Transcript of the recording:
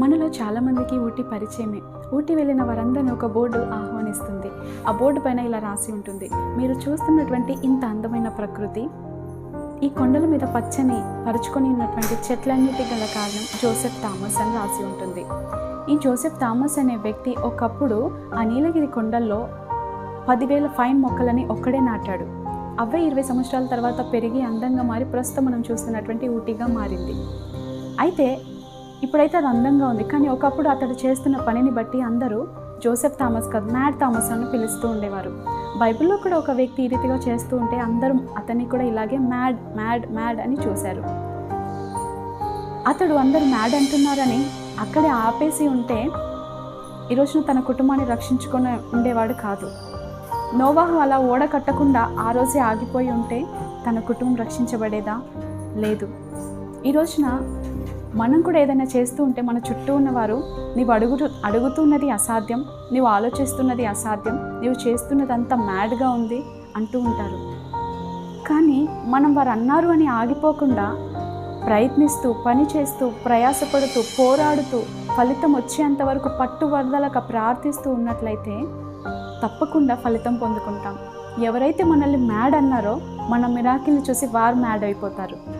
మనలో చాలామందికి ఊటీ పరిచయమే. ఊటీ వెళ్ళిన వారందరినీ ఒక బోర్డు ఆహ్వానిస్తుంది. ఆ బోర్డు పైన ఇలా రాసి ఉంటుంది. మీరు చూస్తున్నటువంటి ఇంత అందమైన ప్రకృతి ఈ కొండల మీద పచ్చని పరుచుకొని ఉన్నటువంటి చెట్లన్నిటి గల కారణం జోసెఫ్ థామస్ అని రాసి ఉంటుంది. ఈ జోసెఫ్ థామస్ అనే వ్యక్తి ఒకప్పుడు ఆ నీలగిరి కొండల్లో పదివేల ఫైన్ మొక్కలని ఒక్కడే నాటాడు. అవే ఇరవై సంవత్సరాల తర్వాత పెరిగి అందంగా మారి ప్రస్తుతం మనం చూస్తున్నటువంటి ఊటీగా మారింది. అయితే ఇప్పుడైతే అది అందంగా ఉంది. కానీ ఒకప్పుడు అతడు చేస్తున్న పనిని బట్టి అందరూ జోసెఫ్ థామస్ కాదు మ్యాడ్ థామస్ అని పిలుస్తూ ఉండేవారు. బైబిల్లో కూడా ఒక వ్యక్తి ఈ రీతిగా చేస్తూ ఉంటే అందరూ అతన్ని కూడా ఇలాగే మ్యాడ్ మ్యాడ్ మ్యాడ్ అని చూశారు. అతడు అందరూ మ్యాడ్ అంటున్నారని అక్కడే ఆపేసి ఉంటే ఈరోజున తన కుటుంబాన్ని రక్షించుకొని ఉండేవాడు కాదు. నోవాహు అలా ఓడ కట్టకుండా ఆ రోజే ఆగిపోయి ఉంటే తన కుటుంబం రక్షించబడేదా? లేదు. ఈ రోజున మనం కూడా ఏదైనా చేస్తూ ఉంటే మన చుట్టూ ఉన్నవారు నీవు అడుగుతూ అడుగుతున్నది అసాధ్యం నీవు ఆలోచిస్తున్నది అసాధ్యం నీవు చేస్తున్నది అంత మ్యాడ్గా ఉంది అంటూ ఉంటారు. కానీ మనం వారు అన్నారు అని ఆగిపోకుండా ప్రయత్నిస్తూ పని చేస్తూ ప్రయాసపడుతూ పోరాడుతూ ఫలితం వచ్చేంత వరకు పట్టువరదలక ప్రార్థిస్తూ ఉన్నట్లయితే తప్పకుండా ఫలితం పొందుకుంటాం. ఎవరైతే మనల్ని మ్యాడ్ అన్నారో మన మిరాకిల్ని చూసి వారు మ్యాడ్ అయిపోతారు.